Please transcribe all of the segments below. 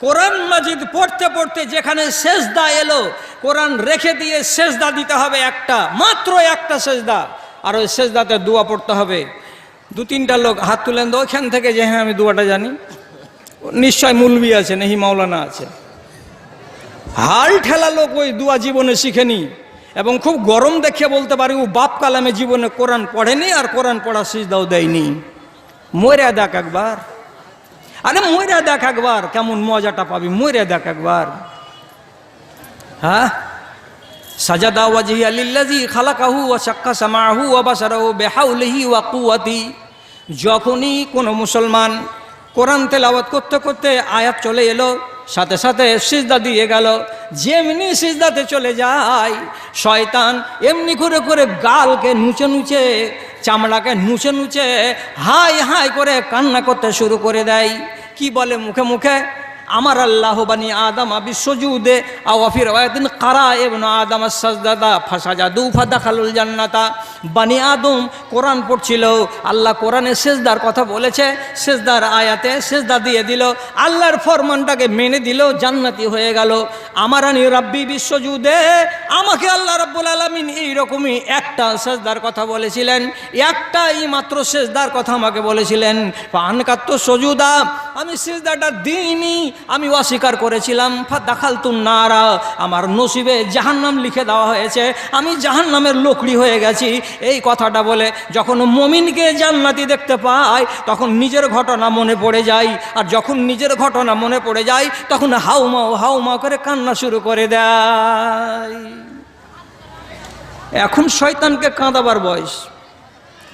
কোরআন মাজিদ পড়তে পড়তে যেখানে সেজদা এলো, কোরআন রেখে দিয়ে সেজদা দিতে হবে একটা, মাত্র একটা সেজদা। আর ওই সেজদাতে দোয়া পড়তে হবে। দু তিনটা লোক হাত তুলেন তো ওইখান থেকে যে হ্যাঁ আমি দোয়াটা জানি। নিশ্চয় মুলবি আছে, নেহি মাওলানা আছে। হাল ঠেলা লোক ওই দুয়া জীবনে শিখেনি এবং খুব গরম দেখে বলতে পারি, ও বাপ কালামে জীবনে কোরআন পড়েনি আর কোরআন পড়া সিজদাও দেয়নি। মরে দেখ একবার। আরে মরে দেখ একবার, কেমন মজাটা পাবি মরে দেখ একবার। হ্যাঁ? সাজাদা ওয়াজি আলিল্লাজি খালাকাহু ওয়া শাক্কা সামাহু ওয়া বাসারাহু বেহাউলিহি ওয়া কুয়াতি যখনই কোনো মুসলমান কোরআন তেলাওয়াত করতে করতে আয়াত চলে এলো সাথে সাথে সিজদা দিয়ে গেল। যেমনি সিজদাতে চলে যায়, শয়তান এমনি করে করে গালকে নুচে নুচে, চামড়াকে নুচে নুচে, হাই হাই করে কান্না করতে শুরু করে দেয়। কি বলে মুখে মুখে? আমার আল্লাহ বানি আদম বিশ্বজুদে আওয়াফির ওয়াদিন কারা এবং আদম সাজদাদা ফাসাজাদু ফাদা খালুল জান্নাতা। বানি আদম কোরআন পড়ছিল, আল্লাহ কোরআনে সেজদার কথা বলেছে, সেজদার আয়াতে সেজদা দিয়ে দিল, আল্লাহর ফরমানটাকে মেনে দিল, জান্নাতি হয়ে গেল। আমার আনি রাব্বি বিশ্বজুদে আমাকে আল্লাহ রাব্বুল আলমিন এইরকমই একটা সেজদার কথা বলেছিলেন, একটাই মাত্র সেজদার কথা আমাকে বলেছিলেন। পানকাত্ত সজুদা আমি সেজদাটা দিইনি, আমি অস্বীকার করেছিলাম। দাখাল নারা, আমার নসিবে জাহান্নাম লিখে দেওয়া হয়েছে। আমি জাহান্নামের লোকড়ি হয়ে গেছি। এই কথাটা বলে যখন মমিনকে জান্নাতি দেখতে পাই তখন নিজের ঘটনা মনে পড়ে যায়। আর যখন নিজের ঘটনা মনে পড়ে যায়, তখন হাউমাও হাউমাও করে কান্না শুরু করে দেয়। এখন শয়তানকে কাঁদাবার বয়স।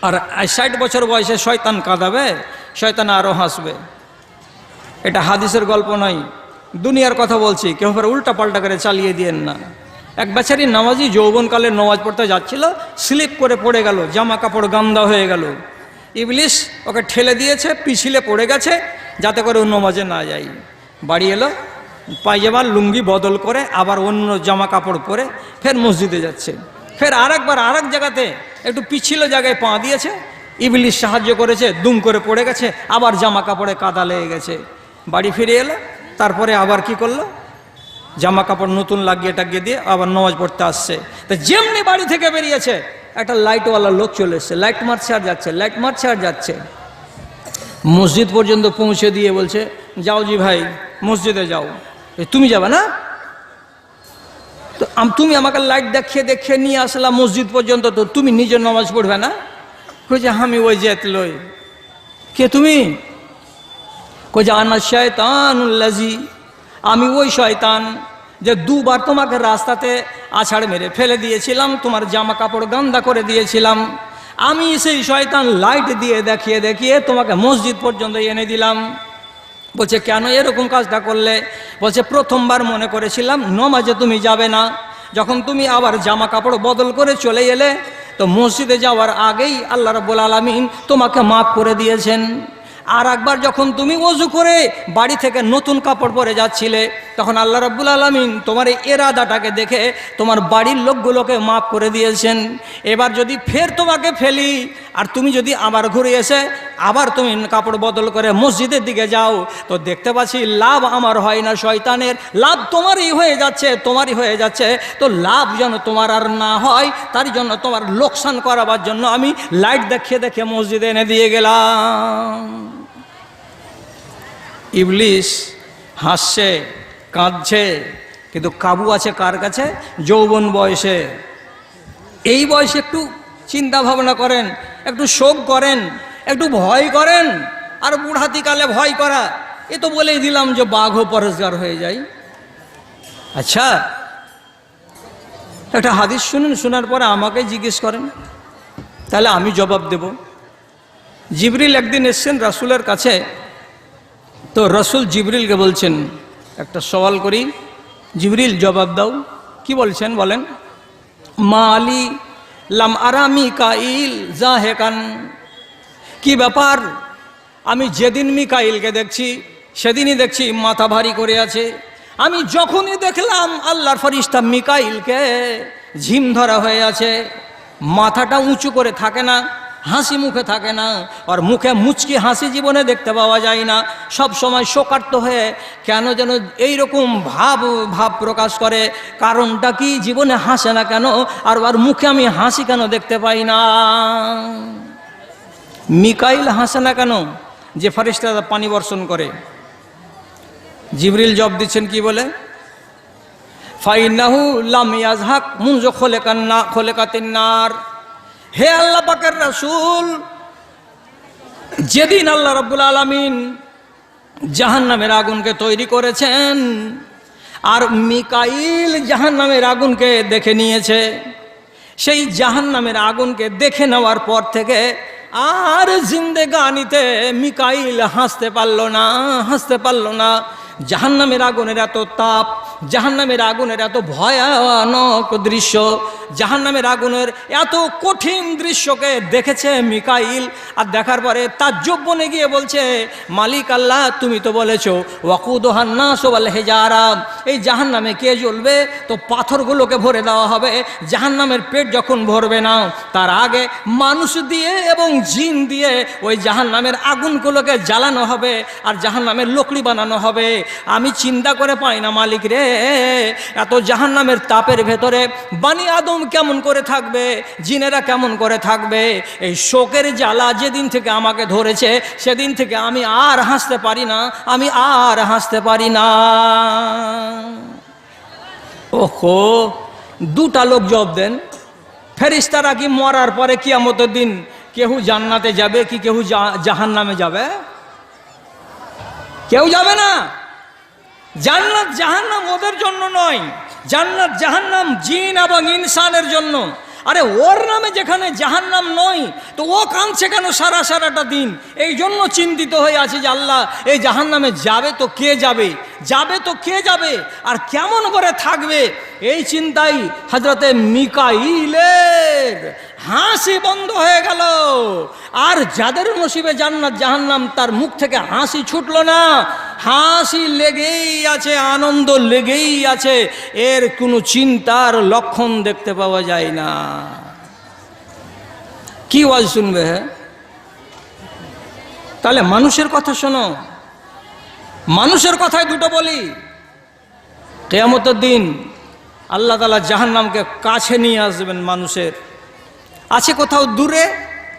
আর ষাট বছর বয়সে শয়তান কাঁদাবে, শয়তান আরও হাসবে। এটা হাদিসের গল্প নয়। দুনিয়ার কথা বলছি, কেউ ফের উল্টা পাল্টা করে চালিয়ে দিয়েন না। এক বেচারি নামাজি যৌবনকালে নামাজ পড়তে যাচ্ছিল, স্লিপ করে পড়ে গেল জামা কাপড় গান্দা হয়ে গেল। ইবলিশ ওকে ঠেলে দিয়েছে, পিছিলে পড়ে গেছে, যাতে করে ও নমাজে না যাই বাড়ি এলো পায়জামার লুঙ্গি বদল করে আবার অন্য জামা কাপড় পরে ফের মসজিদে যাচ্ছে। ফের আরেকবার আরেক জায়গাতে একটু পিছিল জায়গায় পা দিয়েছে ইবলিশ সাহায্য করেছে, দুম করে পড়ে গেছে, আবার জামা কাপড়ে কাদা লেগে গেছে। বাড়ি ফিরে এলো, তারপরে আবার কি করল? জামা কাপড় নতুন লাগিয়ে টাগিয়ে দিয়ে আবার নামাজ পড়তে আসছে। তা যেমনি বাড়ি থেকে বেরিয়েছে, একটা লাইটওয়ালা লোক চলে এসছে। লাইট মারছে আর যাচ্ছে, লাইট মারছে আর যাচ্ছে। মসজিদ পর্যন্ত পৌঁছে দিয়ে বলছে, যাও জি ভাই, মসজিদে যাও। তুমি যাবে না? তো তুমি আমাকে লাইট দেখিয়ে দেখিয়ে নিয়ে আসলাম মসজিদ পর্যন্ত, তো তুমি নিজের নামাজ পড়বে না? কইছে, আমি ওই যেত লই। কে তুমি? আনা শয়তানুল্লাজি। আমি ওই শয়তান যে দুবার তোমাকে রাস্তাতে আছাড় মেরে ফেলে দিয়েছিলাম, তোমার জামা কাপড় গান্দা করে দিয়েছিলাম। আমি সেই শয়তান লাইট দিয়ে দেখিয়ে দেখিয়ে তোমাকে মসজিদ পর্যন্ত এনে দিলাম। বলছে, কেন এরকম কাজটা করলে? বলছে, প্রথমবার মনে করেছিলাম, নমাজে তুমি যাবে না। যখন তুমি আবার জামা কাপড় বদল করে চলে এলে, তো মসজিদে যাওয়ার আগেই আল্লাহ রব্বুল আলমিন তোমাকে মাফ করে দিয়েছেন। আর একবার যখন তুমি অজু করে বাড়ি থেকে নতুন কাপড় পরে যাচ্ছিলে তখন আল্লাহ রব্বুল আলমিন তোমার এই এরাদাটাকে দেখে তোমার বাড়ির লোকগুলোকে মাফ করে দিয়েছেন। এবার যদি ফের তোমাকে ফেলি, আর তুমি যদি আবার ঘুরে এসে আবার তুমি কাপড় বদল করে মসজিদের দিকে যাও, তো দেখতে পাচ্ছি লাভ আমার হয় না শয়তানের। লাভ তোমারই হয়ে যাচ্ছে, তোমারই হয়ে যাচ্ছে। তো লাভ যেন তোমার আর না হয়, তার জন্য তোমার লোকসান করাবার জন্য আমি লাইট দেখিয়ে দেখে মসজিদে এনে দিয়ে গেলাম। ইবলিশ হাসছে। কাঁদছে, কিন্তু কাবু আছে কার কাছে? যৌবন বয়সে। এই বয়সে একটু চিন্তা ভাবনা করেন, একটু শোক করেন, একটু ভয় করেন, আর বুড়াতিকালে ভয় করা, এ তো বলেই দিলাম যে বাঘও পরেশগার হয়ে যায়। আচ্ছা একটা হাদিস শুনুন, শোনার পরে আমাকে জিজ্ঞেস করেন, তাহলে আমি জবাব দেব। জিবরিল একদিন এসছেন রাসুলের কাছে, তো রসুল জিবরিলকে বলছেন একটা সওয়াল করি। জিবরিল জবাব দাও। কি বলছেন বলেন? মা লাম আরামি কাইল জাহেকান। কি ব্যাপার? আমি যেদিন মিকাইলকে দেখছি, সেদিনই দেখছি মাথা ভারী করে আছে। আমি যখনই দেখলাম আল্লাহর ফরিস্তা মিকাইলকে ঝিম ধরা হয়ে আছে, মাথাটা উঁচু করে থাকে না হাসি মুখে থাকে না, আর মুখে মুচকি হাসি জীবনে দেখতে পাওয়া যায় না। সব সময় শোকার্ত হয়ে কেন যেন এই রকম ভাব ভাব প্রকাশ করে, কারণটা কি জীবনে হাসে না কেন, আর ওর মুখে আমি হাসি কেন দেখতে পাই না? মিকাইল হাসে না কেন? যে ফারিস্তারা পানি বর্ষণ করে। জিবরিল জব দিচ্ছেন কি বলে? ফাইনাহু লাম ইয়াজহাক মুনজ খোলেকান না, খোলেকাতিন নার। হে আল্লাহ পাকের রাসূল, যেদিন আল্লাহ রাব্বুল আলামিন জাহান্নামের আগুনকে তৈরি করেছেন, আর মিকাইল জাহান্নামের আগুনকে দেখে নিয়েছে, সেই জাহান্নামের আগুনকে দেখে নেওয়ার পর থেকে আর জিন্দেগানিতে মিকাইল হাসতে পারল না, হাসতে পারল না। জাহান্নামের আগুনের এত তাপ, জাহান্নামের আগুনের এত ভয়ানক দৃশ্য জাহান্নামের আগুনের এত কঠিন দৃশ্যকে দেখেছে মিকাইল। আর দেখার পরে তাজ্জব বনে গিয়ে বলছে, মালিক আল্লাহ, তুমি তো বলেছ ওয়াকুদ হান্না সোবাল হেজারা। এই জাহান্নামে কে জ্বলবে? তো পাথরগুলোকে ভরে দেওয়া হবে। জাহান্নামের পেট যখন ভরবে না, তার আগে মানুষ দিয়ে এবং জিন দিয়ে ওই জাহান্নামের আগুনগুলোকে জ্বালানো হবে আর জাহান্নামের লকড়ি বানানো হবে। আমি চিন্তা করে পাই না, মালিক রে। এত জাহান্নামের তাপের ভেতরে বানি আদম কেমন করে থাকবে? জিনেরা কেমন করে থাকবে? এই শোকের জ্বালা যেদিন থেকে আমাকে ধরেছে, সেদিন থেকে আমি আর হাসতে পারি না, আমি আর হাসতে পারি না। ওহো, দুটা লোক জব দেন। ফেরিস্তারা কি মরার পরে কিয়ামতের দিন কেউ জান্নাতে যাবে কি কেউ জাহান নামে যাবে? কেউ যাবে না। জান্নাত জাহান্নাম ওদের জন্য নয় জান্নাত, জাহান্নাম জিন এবং ইনসানের জন্য। আরে ওর নামে যেখানে জাহান্নাম নয়, তো ও কাঁদছে কেন সারা সারাটা দিন? এই জন্য চিন্তিত হয়ে আছে যে আল্লাহ, এই জাহান্নামে যাবে তো কে যাবে? যাবে তো কে যাবে? আর কেমন করে থাকবে? এই চিন্তাই হজরতে মিকাইলের হাসি বন্ধ হয়ে গেল। আর যাদের নসিবে জান্নাত, জাহান্নাম, তার মুখ থেকে হাসি ছুটল না। হাসি লেগেই আছে, আনন্দ লেগেই আছে। এর কোনো চিন্তার লক্ষণ দেখতে পাওয়া যায় না। কি ওয়াজ শুনবে হ্যাঁ তাহলে মানুষের কথা শোনো। মানুষের কথায় দুটো বলি। কেয়ামতের দিন আল্লাহ তালা জাহান্নামকে কাছে নিয়ে আসবেন মানুষের। আছে কোথাও দূরে,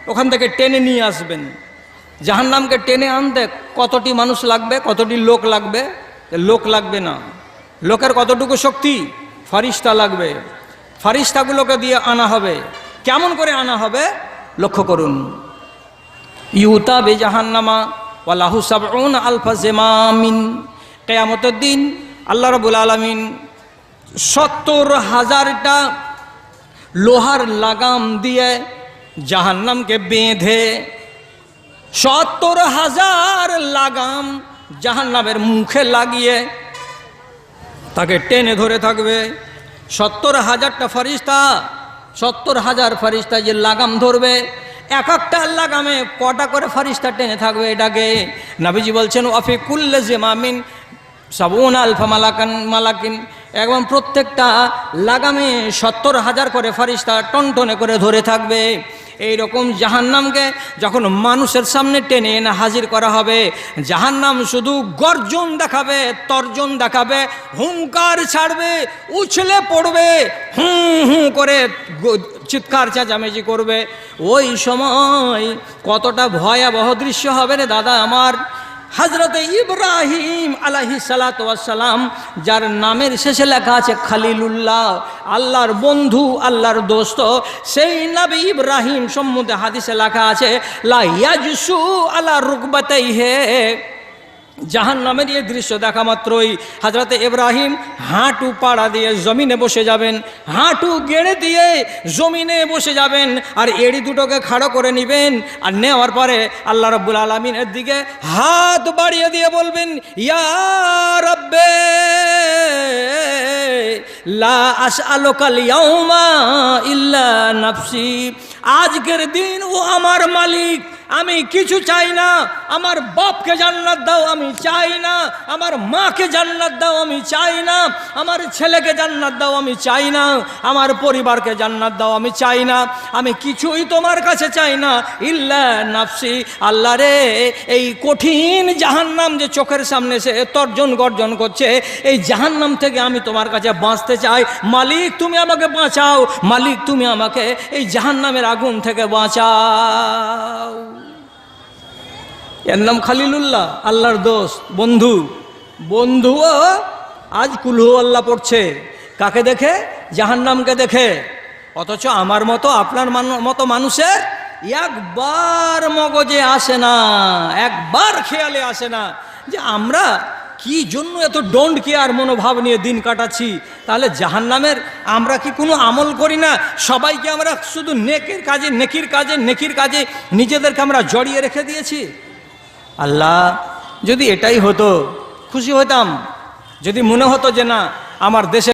ওখান থেকে টেনে নিয়ে আসবেন। জাহান্নামকে টেনে আনতে কতটি মানুষ লাগবে, কতটি লোক লাগবে? লোক লাগবে না। লোকের কতটুকু শক্তি? ফারিস্তা লাগবে। ফারিস্তাগুলোকে দিয়ে আনা হবে। কেমন করে আনা হবে? লক্ষ্য করুন। ইউতা বে জাহান্নামা ওয়ালাহু সাবউন আলফা জেমামিন। কেয়ামতের দিন আল্লাহ রবুল আলমিন সত্তর হাজারটা লোহার লাগাম দিয়ে জাহান্নামকে বেঁধে সত্তর হাজার লাগাম জাহান্নামের মুখে লাগিয়ে তাকে টেনে ধরে থাকবে। সত্তর হাজারটা ফারিস্তা, সত্তর হাজার ফারিস্তা যে লাগাম ধরবে, এক একটা লাগামে কটা করে ফারিস্তা টেনে থাকবে এটাকে। নাবিজি বলছেন অফিকুল্লে জেমামিন সাবুন আলফা মালাকান মালাকিন। এবং প্রত্যেকটা লাগামে সত্তর হাজার করে ফারিস্তা টনটনে করে ধরে থাকবে। এই রকম জাহান্নামকে যখন মানুষের সামনে টেনে এনে হাজির করা হবে, জাহান্নাম শুধু গর্জন দেখাবে, তর্জন দেখাবে, হুঙ্কার ছাড়বে, উছলে পড়বে, হুঁ হুঁ করে চিৎকার চেঁচামেচি করবে। ওই সময় কতটা ভয়াবহ দৃশ্য হবে রে দাদা আমার। হজরতে ইব্রাহিম আলাহি সালাতাম যার নামের শেষে লেখা আছে খালিলুল্লাহ, আল্লাহর বন্ধু, আল্লাহর দোস্ত, সেই নবী ইব্রাহিম সম্বন্ধে হাদিসে লেখা আছে, লা ইয়াজসু আলা রুকবাতাই হে জাহান নামের এই দৃশ্য দেখা মাত্রই হাজরতে ইব্রাহিম হাঁটু পাড়া দিয়ে জমিনে বসে যাবেন, হাঁটু গেড়ে দিয়ে জমিনে বসে যাবেন আর এড়ি দুটোকে খাড়ো করে নেবেন আর নেওয়ার পরে আল্লাহ রব্বুল আলমিনের দিকে হাত বাড়িয়ে দিয়ে বলবেন, ইয়া রব্বে ইল্লা নাফসি, আজকের দিন ও আমার মালিক আমি কিছু চাই না। আমার বাপকে জান্নাত দাও, আমি চাই না। আমার মাকে জান্নাত দাও, আমি চাই না। আমার ছেলেকে জান্নাত দাও, আমি চাই না। আমার পরিবারকে জান্নাত দাও, আমি চাই না। আমি কিছুই তোমার কাছে চাই না। ইল্লা নাফসি। আল্লাহ রে, এই কঠিন জাহান্নাম যে চোখের সামনে সে তর্জন গর্জন করছে, এই জাহান্নাম থেকে আমি তোমার কাছে বাঁচতে চাই। মালিক, তুমি আমাকে বাঁচাও। মালিক, তুমি আমাকে এই জাহান্নামের আগুন থেকে বাঁচাও। এর নাম খালিলুল্লাহ, আল্লাহর দোস্ত, বন্ধু। বন্ধুও আজ কুলহু আল্লাহ পড়ছে। কাকে দেখে? জাহান্নামকে দেখে। অথচ আমার মতো, আপনার মতো মানুষের একবার মগজে আসে না, একবার খেয়ালে আসে না। যে আমরা কি জন্য এত ডোন্ট কেয়ার মনোভাব নিয়ে দিন কাটাচ্ছি? তাহলে জাহান্নামের আমরা কি কোনো আমল করি না? সবাইকে আমরা শুধু নেকের কাজে, নেকির কাজে নেকির কাজে নিজেদেরকে আমরা জড়িয়ে রেখে দিয়েছি? আল্লাহ যদি এটাই হতো খুশি হতাম যদি মনে হতো যে না আমার দেশে